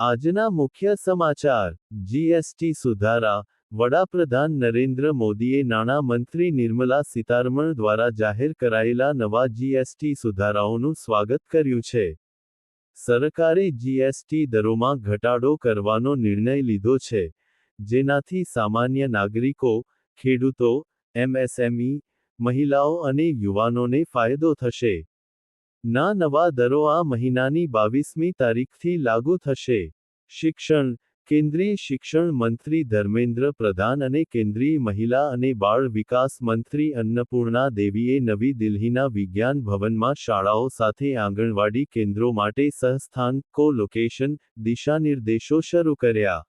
આજના મુખ્ય સમાચાર. જીએસટી સુધારા. વડાપ્રધાન નરેન્દ્ર મોદીએ નાણામંત્રી નિર્મલા સીતારમણ દ્વારા જાહેર કરાયેલા નવા જીએસટી સુધારાઓનું સ્વાગત કર્યું છે. સરકારે જીએસટી દરોમાં ઘટાડો કરવાનો નિર્ણય લીધો છે. જેનાથી સામાન્ય નાગરિકો, ખેડૂતો એમએસએમઈ મહિલાઓ અને યુવાનોને ફાયદો થશે. ના નવા દરો આ મહિનાની બાવીસમી તારીખથી લાગુ થશે. શિક્ષણ, કેન્દ્રીય શિક્ષણ મંત્રી ધર્મેન્દ્ર પ્રધાન અને કેન્દ્રીય મહિલા અને બાળ વિકાસ મંત્રી અન્નપૂર્ણા દેવીએ નવી દિલ્હીના વિજ્ઞાન ભવનમાં શાળાઓ સાથે આંગણવાડી કેન્દ્રો માટે સહસ્થાન કો લોકેશન દિશાનિર્દેશો શરૂ કર્યા.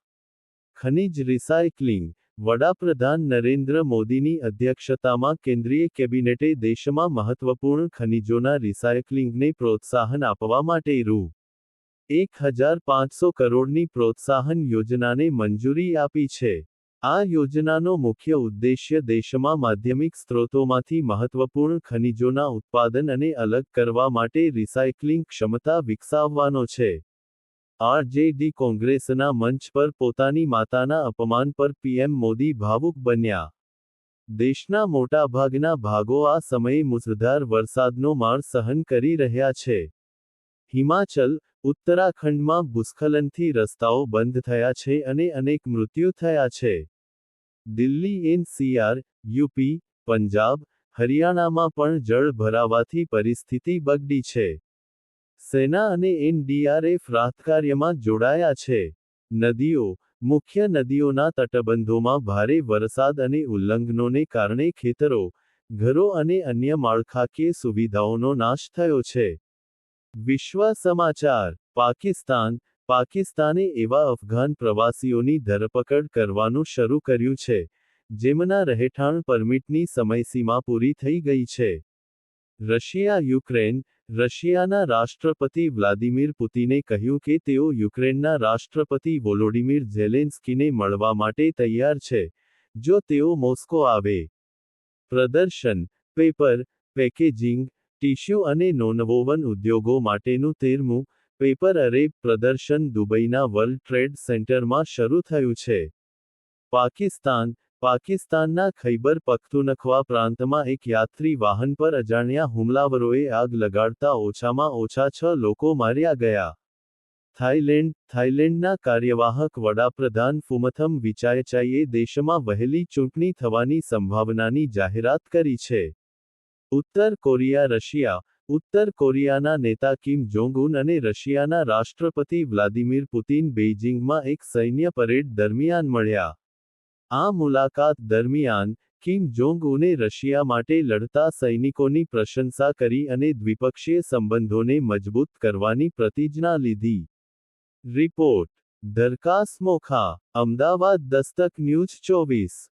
ખનિજ રિસાયક્લિંગ વડાપ્રધાન નરેન્દ્ર મોદીની અધ્યક્ષતામાં કેન્દ્રીય કેબિનેટે દેશમાં મહત્વપૂર્ણ ખનિજોના રિસાયક્લિંગને પ્રોત્સાહન આપવા માટે રૂ. એક હજાર પાંચસો કરોડની પ્રોત્સાહન યોજનાને મંજૂરી આપી છે. આ યોજનાનો મુખ્ય ઉદ્દેશ્ય દેશમાં માધ્યમિક સ્ત્રોતોમાંથી મહત્વપૂર્ણ ખનિજોના ઉત્પાદન અને અલગ કરવા માટે રિસાયક્લિંગ ક્ષમતા વિકસાવવાનો છે. આરજેડી કોંગ્રેસના મંચ પર પોતાની માતાના અપમાન પર પીએમ મોદી ભાવુક બન્યા. દેશના મોટાભાગના ભાગો આ સમયે મુસળધાર વરસાદનો માર સહન કરી રહ્યા છે. હિમાચલ, ઉત્તરાખંડમાં ભૂસ્ખલનથી રસ્તાઓ બંધ થયા છે અને અનેક મૃત્યુ થયા છે. દિલ્હી એનસીઆર, યુપી, પંજાબ, હરિયાણામાં પણ જળ ભરાવાથી પરિસ્થિતિ બગડી છે. સેના અને એનડીઆરએફ રાહતકાર્યમાં જોડાયા છે. નદીઓ, મુખ્ય નદીઓના તટબંધોમાં ભારે વરસાદ અને ઉલ્લંઘનોને કારણે ખેતરો, ઘરો અને અન્ય માળખાકીય સુવિધાઓનો નાશ થયો છે. વિશ્વ સમાચાર, પાકિસ્તાન, પાકિસ્તાને એવા અફઘાન પ્રવાસીઓની ધરપકડ કરવાનું શરૂ કર્યું છે, જેમના રહેઠાણ પરમિટની સમયસીમા પૂરી થઈ ગઈ છે. રશિયા, યુક્રેન રશિયાના રાષ્ટ્રપતિ વ્લાદિમીર પુતિને કહ્યું કે તેઓ યુક્રેનના રાષ્ટ્રપતિ વોલોડિમીર ઝેલેન્સ્કીને મળવા માટે તૈયાર છે, જો તેઓ મોસ્કો આવે. પ્રદર્શન, પેપર, પેકેજિંગ, ટીશ્યુ અને નોનવોવન ઉદ્યોગો માટેનું તેરમું પેપર અરેબ પ્રદર્શન દુબઈના વર્લ્ડ ટ્રેડ સેન્ટરમાં શરૂ થયું છે. પાકિસ્તાન પાકિસ્તાનના ખૈબર પખ્તુનખવા પ્રાંતમાં એક યાત્રી વાહન પર અજાણ્યા હુમલાવરોએ આગ લગાડતા ઓછામાં ઓછા છ લોકો માર્યા ગયા. થાઇલેન્ડ, થાઇલેન્ડના કાર્યવાહક વડાપ્રધાન ફુમથમ વિચાયચાઈએ દેશમાં વહેલી ચૂંટણી થવાની સંભાવનાની જાહેરાત કરી છે. ઉત્તર કોરિયા, રશિયા. ઉત્તર કોરિયાના નેતા કિમ જોંગ ઉન અને રશિયાના રાષ્ટ્રપતિ વ્લાદિમીર પુતિન બેઇજિંગમાં એક સૈન્ય પરેડ દરમિયાન મળ્યા. આ મુલાકાત દરમિયાન, કિમ જોંગ ઉને રશિયા માટે લડતા સૈનિકોની પ્રશંસા કરી અને દ્વિપક્ષીય સંબંધોને મજબૂત કરવાની પ્રતિજ્ઞા લીધી. રિપોર્ટ, ધરકાસ મોખા, અમદાવાદ દસ્તક ન્યૂઝ ચોવીસ.